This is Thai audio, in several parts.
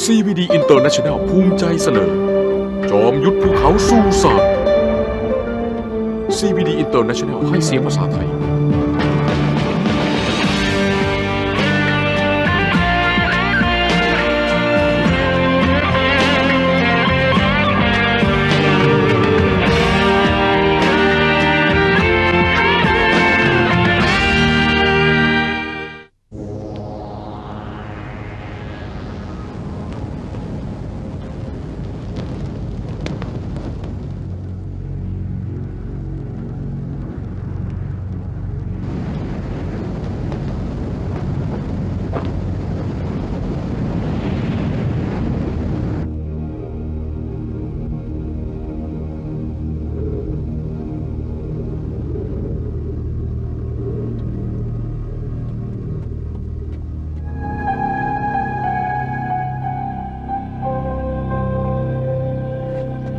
CVD International ภูมิใจเสนอ จอมยุทธภูเขาสู้ศาสตร์ CVD International ให้เสียงภาษาไทย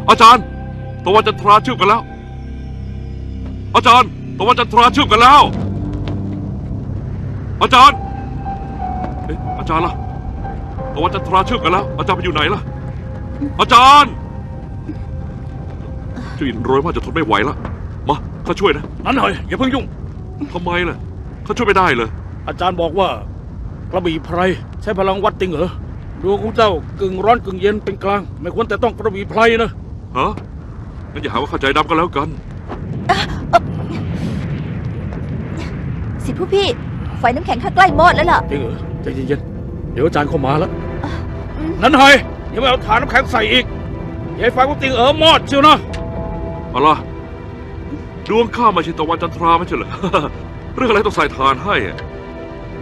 อาจารย์ตะวันจันทราเชื่อมกันแล้ว อาจารย์ตะวันจันทราเชื่อมกันแล้ว อาจารย์เอ๊ะอาจารย์ล่ะตะวันจันทราเชื่อมกันแล้ว อาจารย์ไปอยู่ไหนล่ะ อาจารย์เจุอินโรยว่าจะทนไม่ไหวแล้วมาข้าช่วยนะนั้นหน่อยอย่าเพิ่งยุ่ง ทำไมล่ะข้าช่วยไม่ได้เลย อาจารย์บอกว่ากระบี่ไพรใช้พลังวัดติงเหรอดวงของเจ้ากึ่งร้อนกึ่งเย็นเป็นกลาง ไม่ควรแต่ต้องกระบี่ไพรนะ ฮะงั้นอย่าหาว่าเข้าใจดำกันแล้วกัน สิผู้พี่ ไฟน้ำแข็งข้าใกล้มอดแล้วล่ะ จริงเหรอใจเย็นๆเดี๋ยวอาจารย์เข้ามาแล้ว นั้นหน่อยอย่าไปเอาฐานน้ำแข็งใส่อีกอย่าให้ไฟวัดติงเอ๋อมอดเชียวนะ เอาล่ะดวงข้าไม่ใช่ตะวันจันทราไม่ใช่เหรอ เรื่องอะไรต้องใส่ทานให้อะ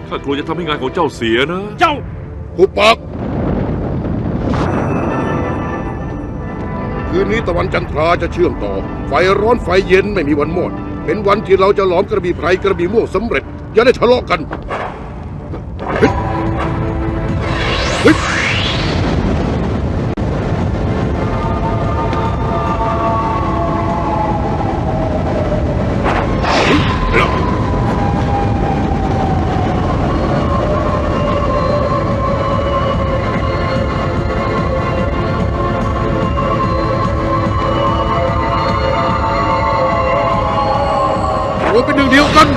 ข้ากลัวจะทำให้งานของเจ้าเสียนะ เจ้า หุบปาก นนี้ตะวันจันทราจะเชื่อมต่อ ไฟร้อนไฟเย็นไม่มีวันหมด เป็นวันที่เราจะหลอมกระบี่ไพรกระบี่ม่วงสำเร็จ อย่าได้ทะเลาะกันเฮ้ยเฮ้ย รวเป็นหนึ่งเดียวกัน